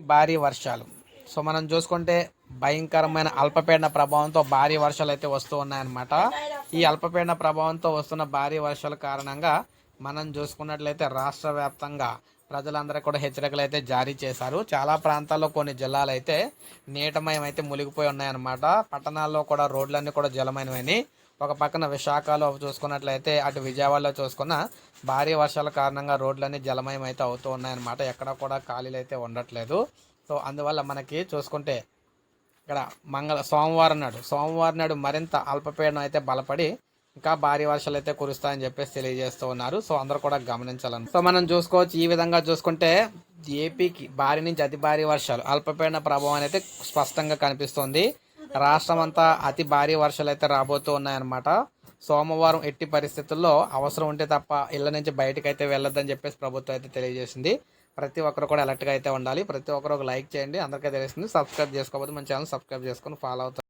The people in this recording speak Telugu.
భారీ వర్షాలు. సో మనం చూసుకుంటే భయంకరమైన అల్పపీడన ప్రభావంతో భారీ వర్షాలు అయితే వస్తూ ఉన్నాయన్నమాట. ఈ అల్పపీడన ప్రభావంతో వస్తున్న భారీ వర్షాల కారణంగా మనం చూసుకున్నట్లయితే రాష్ట్ర వ్యాప్తంగా ప్రజలందరూ కూడా హెచ్చరికలు అయితే జారీ చేశారు. చాలా ప్రాంతాల్లో కొన్ని జిల్లాలు అయితే నీటమయం అయితే మునిగిపోయి ఉన్నాయన్నమాట. పట్టణాల్లో కూడా రోడ్లన్నీ కూడా జలమయమైనవి ఒక పక్కన విశాఖలో చూసుకున్నట్లయితే అటు విజయవాడలో చూసుకున్న భారీ వర్షాల కారణంగా రోడ్లన్నీ జలమయం అయితే అవుతూ ఉన్నాయన్నమాట. ఎక్కడ కూడా ఖాళీలు అయితే ఉండట్లేదు. సో అందువల్ల మనకి చూసుకుంటే ఇక్కడ మంగళ సోమవారం నాడు సోమవారం నాడు మరింత అల్పపీడనం అయితే బలపడి ఇంకా భారీ వర్షాలు అయితే కురుస్తాయని చెప్పేసి తెలియజేస్తూ ఉన్నారు. సో అందరూ కూడా గమనించాలని. సో మనం చూసుకోవచ్చు ఈ విధంగా చూసుకుంటే ఏపీకి భారీ నుంచి అతి భారీ వర్షాలు అల్పపీడన ప్రభావం అయితే స్పష్టంగా కనిపిస్తోంది. రాష్ట్రం అంతా అతి భారీ వర్షాలు అయితే రాబోతూ ఉన్నాయన్నమాట. సోమవారం ఎట్టి పరిస్థితుల్లో అవసరం ఉంటే తప్ప ఇళ్ళ నుంచి బయటకు అయితే వెళ్ళొద్దని చెప్పేసి ప్రభుత్వం అయితే తెలియజేసింది. ప్రతి ఒక్కరు కూడా అలర్ట్గా అయితే ఉండాలి. ప్రతి ఒక్కరు ఒక లైక్ చేయండి. అందరికీ తెలుస్తుంది. సబ్స్క్రైబ్ చేసుకోకపోతే మన ఛానల్ సబ్స్క్రైబ్ చేసుకొని ఫాలో అవుతారు.